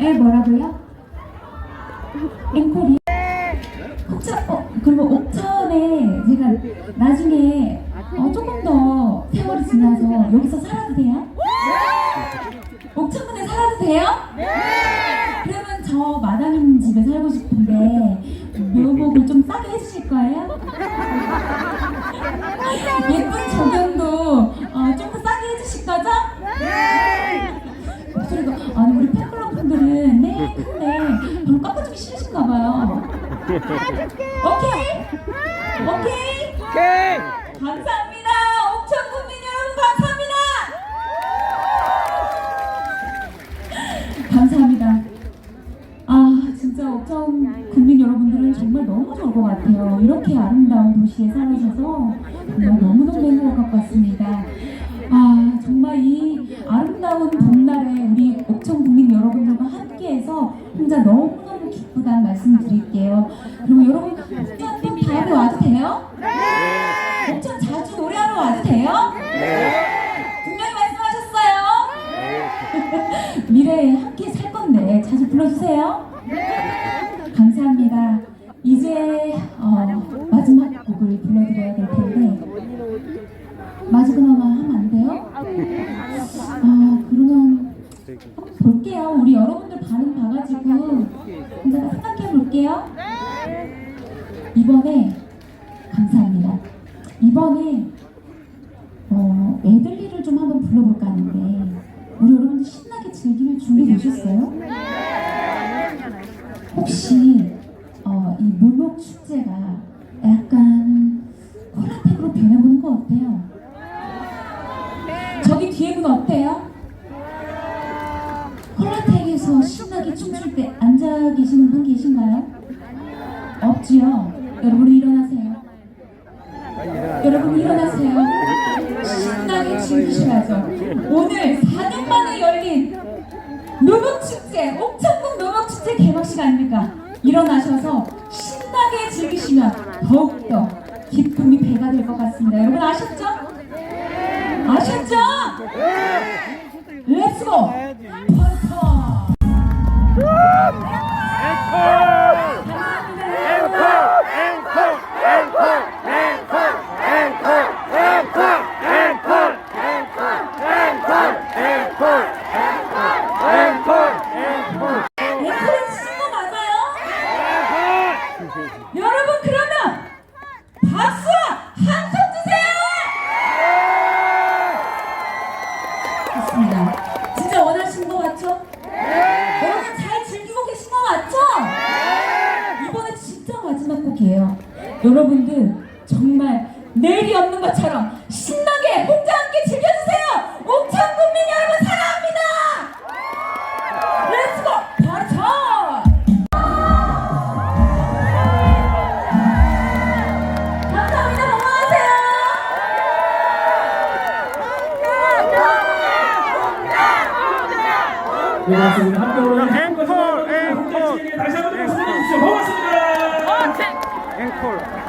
뭐라고요? 앵콜이? 옥천, 어, 그리고 옥천에 제가 나중에 어, 조금 더 세월이 지나서 여기서 살아도 돼요? 옥천군에 살아도 돼요? 그러면 저 마담님 집에 살고 싶은데 묘목을 좀 싸게 해주실 거예요? 싫으신가 봐요. 오케이 오케이 오케이. 감사합니다. 옥천 국민 여러분 감사합니다. 감사합니다. 아 진짜 옥천 국민 여러분들은 정말 너무 좋을 것 같아요. 이렇게 아름다운 도시에 살아셔서 정말 너무너무 행복할 것 같습니다. 아 정말 이 아름다운 봄날에 우리 옥천 국민 여러분들과 함께해서 혼자 너무 너무 기쁘다는 말씀 드릴게요. 그리고 여러분 또 다음에 와도 돼요? 옥천 자주 노래하러 와도 돼요? 분명히 말씀하셨어요. 미래에 함께 살 건데 자주 불러주세요. 감사합니다. 이제 어, 마지막 곡을 불러드려야 될 텐데 마지막만 하면 안 돼요? 아 그러면 한번 볼게요. 우리 여러분들 반응 혼자 볼게요. 이번에 감사합니다. 이번에 어, 메들리를 좀 한번 불러볼까 하는데 우리 여러분들 신나게 즐기는 준비 되셨어요? 혹시 어, 이 물목 축제가 약간 콜라텍으로 변해보는 거 어때요? 저기 뒤에 분 어때요? 콜라텍 에서 신나게 춤출 때 앉아 계시는 분 계신가요? 없지요? 여러분 일어나세요. 여러분 일어나세요. 신나게 즐기셔야죠. 오늘 4년 만에 열린 노목축제, 옥천군 노목축제 개막식 아닙니까? 일어나셔서 신나게 즐기시면 더욱더 기쁨이 배가 될 것 같습니다. 여러분 아셨죠? 아셨죠? 렛츠고! 좋습니다. 진짜 원하신 거 맞죠? 여러분 잘 즐기고 계신 거 맞죠? 이번에 진짜 마지막 곡이에요. 여러분들 정말 내일이 없는 것처럼 네, 맞습니다. 함께 오늘 앵콜, 앵콜. 다시 한번 박수 주십시오. 고맙습니다. 앵콜.